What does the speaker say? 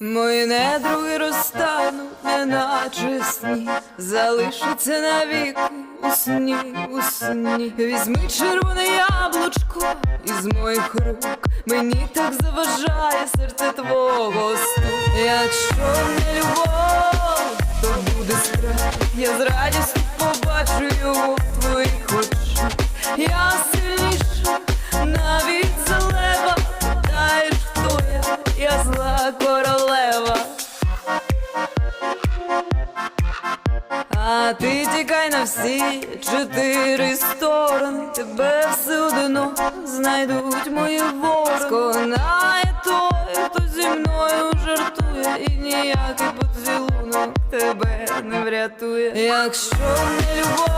Мої недруги розтануть, неначе сні, залишаться навіки у сні, у сні. Візьми червоне яблучко із моїх рук. Мені так заважає серце твого сну. Якщо не любов, то буде страх. Я з радістю побачу його королева. А ти тікай на всі чотири сторони, тебе все одно знайдуть мої ворони. Сконає той, хто зі мною жартує, і ніякий поцілунок тебе не врятує. Якщо не любов,